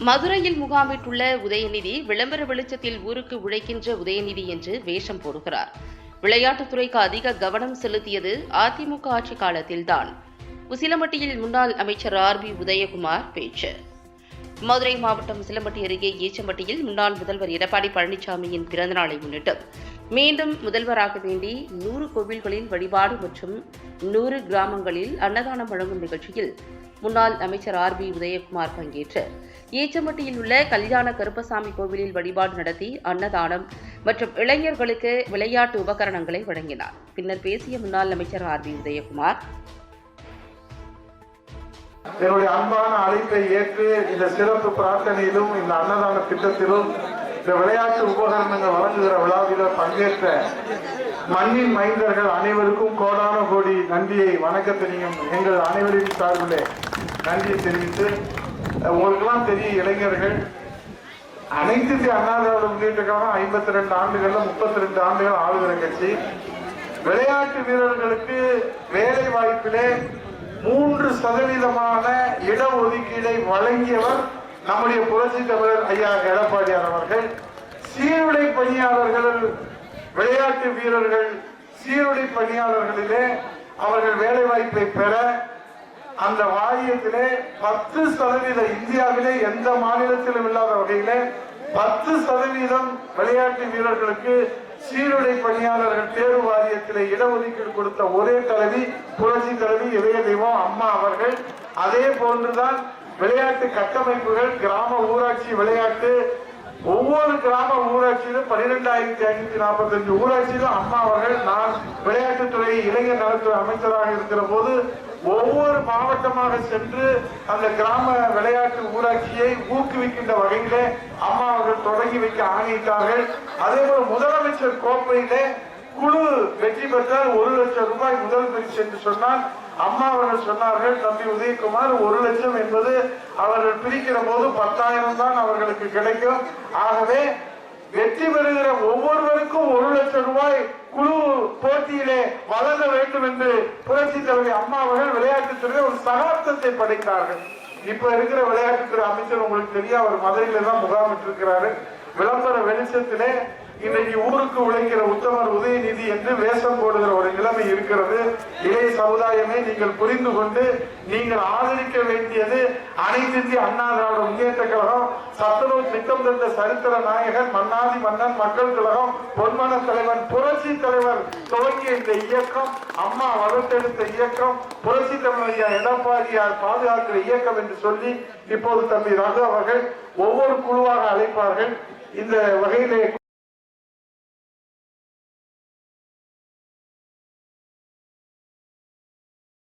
மதுரையில் முகாமிட்டுள்ள உதயநிதி விளம்பர வெளிச்சத்தில் ஊருக்கு உழைக்கின்ற உதயநிதி என்று வேஷம் போடுகிறார். விளையாட்டுத்துறைக்கு அதிக கவனம் செலுத்தியது அதிமுக ஆட்சி காலத்தில்தான். உசிலம்பட்டியில் முன்னாள் அமைச்சர் ஆர் பி உதயகுமார் பேச்சு. மதுரை மாவட்டம் உசிலம்பட்டி அருகே ஈச்சம்பட்டியில் முன்னாள் முதல்வர் எடப்பாடி பழனிசாமியின் பிறந்தநாளை முன்னிட்டு மீண்டும் முதல்வராக வேண்டி நூறு கோவில்களில் வழிபாடு மற்றும் நூறு கிராமங்களில் அன்னதானம் வழங்கும் நிகழ்ச்சியில் முன்னாள் அமைச்சர் ஆர் பி உதயகுமார் பங்கேற்று. ஈச்சம்பட்டியில் உள்ள கல்யாண கருப்பசாமி கோவிலில் வழிபாடு நடத்தி அன்னதானம் மற்றும் இளைஞர்களுக்கு விளையாட்டு உபகரணங்களை வழங்கினார். பின்னர் பேசிய முன்னாள் அமைச்சர் ஆர் பி உதயகுமார். என்னுடைய அன்பான அழைப்பை ஏற்று இந்த சிறப்பு பிரார்த்தனையிலும் இந்த அன்னதான திட்டத்திலும் இந்த விளையாட்டு உபகரணங்கள் வழங்குகிற விழாவில் பங்கேற்ற மண்ணின் மைந்தர்கள் அனைவருக்கும் கோடான நன்றியை வணக்கத்தினையும் எங்கள் அனைவரின் சார்பிலே நன்றியை தெரிவித்து உங்களுக்கெல்லாம் தெரியும் இளைஞர்கள். அனைத்து அண்ணாதிராவிட அண்ணா முன்னேற்ற ஐம்பத்தி ரெண்டு ஆண்டுகள்ல முப்பத்தி ரெண்டு ஆண்டுகள் ஆளுகிற கட்சி விளையாட்டு வீரர்களுக்கு வேலை வாய்ப்பிலே மூன்று சதவீதமான இடஒதுக்கீடை வழங்கியவர் நம்முடைய புரட்சி தமிழர் ஐயா எடப்பாடியார் அவர்கள். சீருடை பணியாளர்கள் விளையாட்டு வீரர்கள் சீருடை பணியாளர்களிலே அவர்கள் வேலை வாய்ப்பை பெற அந்த வாரியத்திலே பத்து சதவீத இந்தியாவிலே எந்த மாநிலத்திலும் இல்லாத வகையிலே பத்து சதவீதம் விளையாட்டு வீரர்களுக்கு சீருடை பணியாளர்கள் தேர்வு வாரியத்திலே இடஒதுக்கீடு கொடுத்த ஒரே தலைவி புரட்சி தலைவி இதய தெய்வம் அம்மா அவர்கள். அதே போன்றுதான் விளையாட்டு கட்டமைப்புகள் கிராம ஊராட்சி விளையாட்டு கிராம ஊராட்சியிலும் பன்னிரெண்டாயிரத்தி ஐநூத்தி நாற்பத்தஞ்சு ஊராட்சியிலும் அம்மா அவர்கள் நான் விளையாட்டுத்துறை இளைஞர் நலத்துறை அமைச்சராக இருக்கிற போது ஒவ்வொரு மாவட்டமாக சென்று அந்த கிராம விளையாட்டு ஊராட்சியை ஊக்குவிக்கின்ற வகையிலே அம்மா அவர்கள் தொடங்கி வைக்க ஆணையிட்டார்கள். அதே போல முதலமைச்சர் கோப்பையிலே குழு வெற்றி பெற்றால் ஒரு லட்சம் ரூபாய் முதல் பரிசு என்று சொன்னால் அம்மா அவர்கள் சொன்னார்கள் தம்பி உதயகுமார் ஒரு லட்சம் என்பது அவர்கள் பிரிக்கிற போது பத்தாயிரம் தான் அவர்களுக்கு கிடைக்கும். ஆகவே வெற்றி பெறுகிற ஒவ்வொருவருக்கும் ஒரு லட்சம் ரூபாய் குழு போட்டியிலே வழங்க வேண்டும் என்று புரட்சி தலைவி அம்மா அவர்கள் விளையாட்டுத்துறை ஒரு சகாப்தத்தை படைத்தார்கள். இப்ப இருக்கிற விளையாட்டுத்துறை அமைச்சர் உங்களுக்கு தெரியும் அவர் மதுரையில தான் முகாமிட்டு இருக்கிறாரு விளம்பர வெளிச்சத்திலே இன்னைக்கு ஊருக்கு உழைக்கிற உத்தமர் உதயநிதி என்று வேஷம் போடுகிற ஒரு நிலைமை இருக்கிறது. இளைய சமுதாயமே நீங்கள் புரிந்து கொண்டு நீங்கள் ஆதரிக்க வேண்டியது அனைத்து இந்திய அண்ணா திராவிட முன்னேற்ற கழகம் சத்துணவு திட்டம் தந்த சரித்திர நாயகன் மன்னாதி மன்னன் மக்கள் கழகம் பொன்மன தலைவன் புரட்சி தலைவர் துவங்கிய இந்த இயக்கம் அம்மா வளர்த்தெடுத்த இயக்கம் புரட்சி தலைவர் எடப்பாடியார் பாதுகாக்கிற இயக்கம் என்று சொல்லி இப்போது தம்பி ரகு அவர்கள் ஒவ்வொரு குழுவாக அழைப்பார்கள். இந்த வகையிலே